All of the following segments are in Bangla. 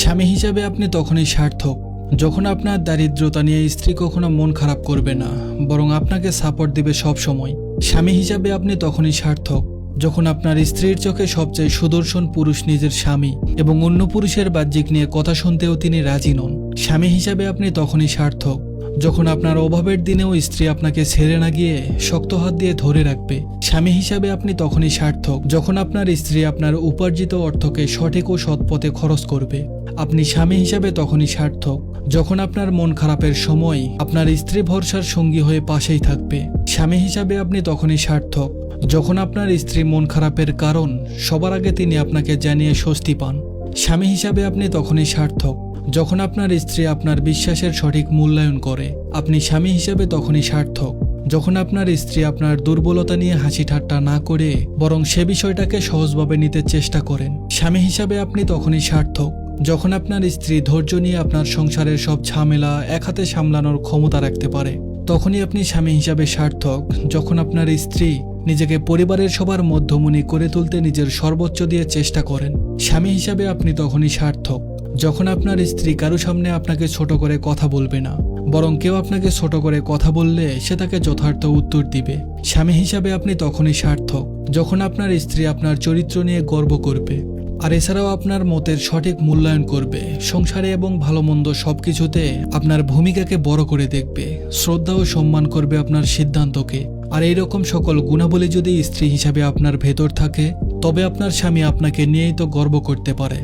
স্বামী হিসাবে আপনি তখনই সার্থক। যখন আপনার দারিদ্রতা নিয়ে স্ত্রী কখনো মন খারাপ করবে না, বরং আপনাকে সাপোর্ট দিবে সব সময় স্বামী হিসাবে আপনি তখনই সার্থক, যখন আপনার স্ত্রীর চোখে সবচেয়ে সুদর্শন পুরুষ নিজের স্বামী এবং অন্য পুরুষের বাহ্যিক নিয়ে কথা শুনতেও তিনি রাজি নন। স্বামী হিসাবে আপনি তখনই সার্থক, যখন আপনার অভাবের দিনেও স্ত্রী আপনাকে ছেড়ে না গিয়ে শক্ত হাত দিয়ে ধরে রাখবে। স্বামী হিসাবে আপনি তখনই সার্থক, যখন আপনার স্ত্রী আপনার উপার্জিত অর্থকে সঠিক ও সৎ পথে খরচ করবে। আপনি স্বামী হিসাবে তখনই সার্থক। যখন আপনার মন খারাপের সময় আপনার স্ত্রী ভরসার সঙ্গী হয়ে পাশেই থাকবে, স্বামী হিসাবে আপনি তখনই সার্থক। যখন আপনার স্ত্রী মন খারাপের কারণ, সবার আগে তিনি আপনাকে জানিয়ে স্বস্তি পান। স্বামী হিসাবে আপনি তখনই সার্থক। যখন আপনার স্ত্রী আপনার বিশ্বাসের সঠিক মূল্যায়ন করে, আপনি স্বামী হিসাবে তখনই সার্থক। যখন আপনার স্ত্রী আপনার দুর্বলতা নিয়ে হাসি ঠাট্টা না করে, বরং সে বিষয়টাকে সহজভাবে নিতে চেষ্টা করেন, স্বামী হিসাবে আপনি তখনই সার্থক। যখন আপনার স্ত্রী ধৈর্য নিয়ে আপনার সংসারের সব ঝামেলা এক হাতে সামলানোর ক্ষমতা রাখতে পারে, তখনই আপনি স্বামী হিসাবে সার্থক। যখন আপনার স্ত্রী নিজেকে পরিবারের সবার মধ্যমণি করে তুলতে নিজের সর্বোচ্চ দিয়ে চেষ্টা করেন, স্বামী হিসাবে আপনি তখনই সার্থক। যখন আপনার স্ত্রী কারও সামনে আপনাকে ছোট করে কথা বলবে না, বরং কেউ আপনাকে ছোট করে কথা বললে সে তাকে যথার্থ উত্তর দিবে। স্বামী হিসাবে আপনি তখনই সার্থক, যখন আপনার স্ত্রী আপনার চরিত্র নিয়ে গর্ব করবে। আর এছাড়াও আপনার মতের সঠিক মূল্যায়ন করবে, সংসারে এবং ভালো মন্দ সব কিছুতে আপনার ভূমিকাকে বড় করে দেখবে, শ্রদ্ধা ও সম্মান করবে আপনার সিদ্ধান্তকে। আর এইরকম সকল গুণাবলী যদি স্ত্রী হিসাবে আপনার ভেতর থাকে, তবে আপনার স্বামী আপনাকে নিয়েই তো গর্ব করতে পারে।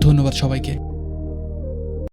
ধন্যবাদ সবাইকে।